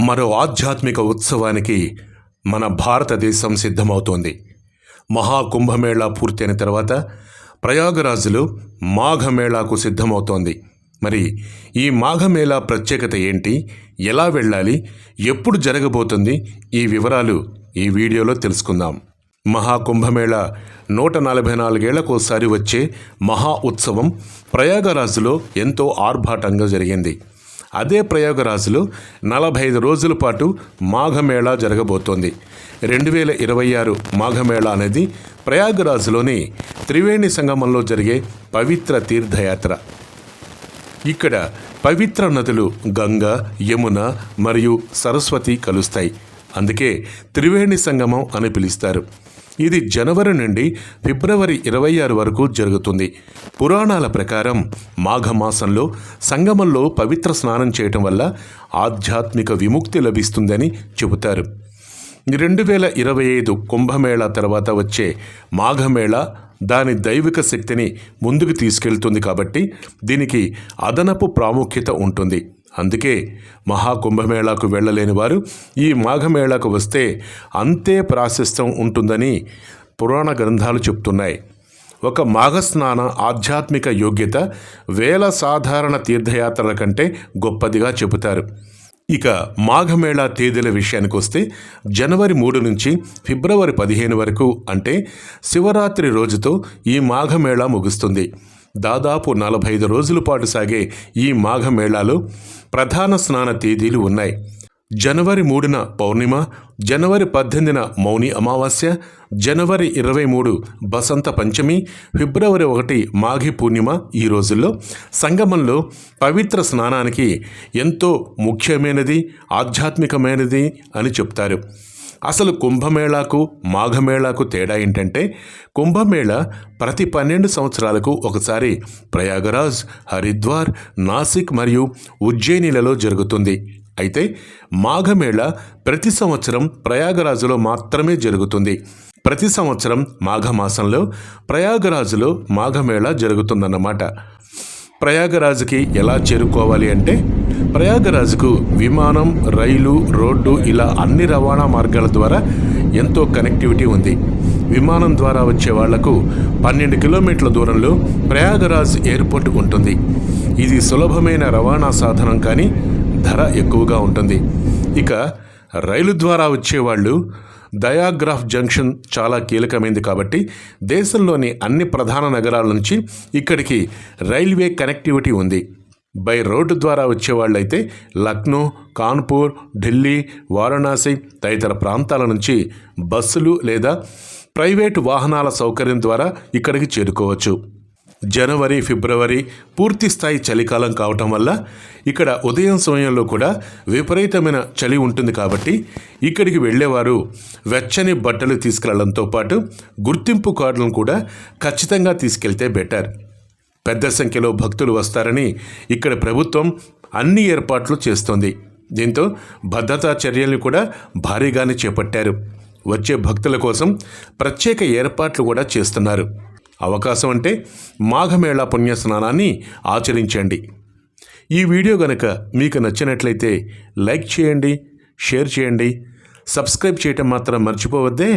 మరో ఆధ్యాత్మిక ఉత్సవానికి మన భారతదేశం సిద్ధమవుతోంది. మహాకుంభమేళా పూర్తయిన తర్వాత ప్రయాగరాజులో మాఘమేళాకు సిద్ధమవుతోంది. మరి ఈ మాఘమేళా ప్రత్యేకత ఏంటి? ఎలా వెళ్ళాలి? ఎప్పుడు జరగబోతుంది? ఈ వివరాలు ఈ వీడియోలో తెలుసుకుందాం. మహాకుంభమేళ నూట నలభై నాలుగేళ్ళకోసారి వచ్చే మహా ఉత్సవం ప్రయాగరాజులో ఎంతో ఆర్భాటంగా జరిగింది. అదే ప్రయోగరాశిలో నలభై ఐదు రోజుల పాటు మాఘమేళా జరగబోతోంది. రెండు వేల ఇరవై ఆరు మాఘమేళా అనేది ప్రయాగరాజులోని త్రివేణి సంగమంలో జరిగే పవిత్ర తీర్థయాత్ర. ఇక్కడ పవిత్ర నదులు గంగ యమున మరియు సరస్వతి కలుస్తాయి. అందుకే త్రివేణి సంగమం అని పిలుస్తారు. ఇది జనవరి నుండి ఫిబ్రవరి ఇరవై ఆరు వరకు జరుగుతుంది. పురాణాల ప్రకారం మాఘమాసంలో సంగమంలో పవిత్ర స్నానం చేయటం వల్ల ఆధ్యాత్మిక విముక్తి లభిస్తుందని చెబుతారు. రెండు వేల ఇరవై ఐదు కుంభమేళా తర్వాత వచ్చే మాఘమేళా దాని దైవిక శక్తిని ముందుకు తీసుకెళ్తుంది కాబట్టి దీనికి అదనపు ప్రాముఖ్యత ఉంటుంది. అందుకే మహాకుంభమేళాకు వెళ్ళలేని వారు ఈ మాఘమేళాకు వస్తే అంతే ప్రాశస్త్యం ఉంటుందని పురాణ గ్రంథాలు చెప్తున్నాయి. ఒక మాఘస్నాన ఆధ్యాత్మిక యోగ్యత వేల సాధారణ తీర్థయాత్రల కంటే గొప్పదిగా చెబుతారు. ఇక మాఘమేళా తేదీల విషయానికి వస్తే జనవరి మూడు నుంచి ఫిబ్రవరి పదిహేను వరకు అంటే శివరాత్రి రోజుతో ఈ మాఘమేళా ముగుస్తుంది. దాదాపు నలభై ఐదు రోజుల పాటు సాగే ఈ మాఘమేళాలో ప్రధాన స్నాన తేదీలు ఉన్నాయి. జనవరి మూడున పౌర్ణిమ జనవరి పద్దెనిమిదిన మౌని అమావాస్య జనవరి ఇరవై మూడు బసంత పంచమి ఫిబ్రవరి ఒకటి మాఘి పూర్ణిమ ఈ రోజుల్లో సంగమంలో పవిత్ర స్నానానికి ఎంతో ముఖ్యమైనది ఆధ్యాత్మికమైనది అని చెప్తారు. అసలు కుంభమేళాకు మాఘమేళాకు తేడా ఏంటంటే కుంభమేళ ప్రతి పన్నెండు సంవత్సరాలకు ఒకసారి ప్రయాగరాజ్ హరిద్వార్ నాసిక్ మరియు ఉజ్జయినిలలో జరుగుతుంది. అయితే మాఘమేళ ప్రతి సంవత్సరం ప్రయాగరాజులో మాత్రమే జరుగుతుంది. ప్రతి సంవత్సరం మాఘమాసంలో ప్రయాగరాజులో మాఘమేళ జరుగుతుందన్నమాట. ప్రయాగరాజుకి ఎలా చేరుకోవాలి అంటే ప్రయాగరాజుకు విమానం రైలు రోడ్డు ఇలా అన్ని రవాణా మార్గాల ద్వారా ఎంతో కనెక్టివిటీ ఉంది. విమానం ద్వారా వచ్చే వాళ్ళకు పన్నెండు కిలోమీటర్ల దూరంలో ప్రయాగరాజ్ ఎయిర్పోర్ట్ ఉంటుంది. ఇది సులభమైన రవాణా సాధనం కానీ ధర ఎక్కువగా ఉంటుంది. ఇక రైలు ద్వారా వచ్చేవాళ్ళు దయాగ్రాఫ్ జంక్షన్ చాలా కీలకమైంది కాబట్టి దేశంలోని అన్ని ప్రధాన నగరాల నుంచి ఇక్కడికి రైల్వే కనెక్టివిటీ ఉంది. బై రోడ్డు ద్వారా వచ్చేవాళ్ళైతే లక్నో కాన్పూర్ ఢిల్లీ వారణాసి తదితర ప్రాంతాల నుంచి బస్సులు లేదా ప్రైవేటు వాహనాల సౌకర్యం ద్వారా ఇక్కడికి చేరుకోవచ్చు. జనవరి ఫిబ్రవరి పూర్తి స్థాయి చలికాలం కావటం వల్ల ఇక్కడ ఉదయం సమయంలో కూడా విపరీతమైన చలి ఉంటుంది కాబట్టి ఇక్కడికి వెళ్ళేవారు వెచ్చని బట్టలు తీసుకెళ్ళడంతో పాటు గుర్తింపు కార్డులను కూడా ఖచ్చితంగా తీసుకెళ్తే బెటర్. పెద్ద సంఖ్యలో భక్తులు వస్తారని ఇక్కడ ప్రభుత్వం అన్ని ఏర్పాట్లు చేస్తోంది. దీంతో భద్రతా చర్యల్ని కూడా భారీగానే చేపట్టారు. వచ్చే భక్తుల కోసం ప్రత్యేక ఏర్పాట్లు కూడా చేస్తున్నారు. అవకాశం అంటే మాఘమేళా పుణ్యస్నానాన్ని ఆచరించండి. ఈ వీడియో గనక మీకు నచ్చినట్లయితే లైక్ చేయండి షేర్ చేయండి సబ్స్క్రైబ్ చేయటం మాత్రం మర్చిపోవద్దే.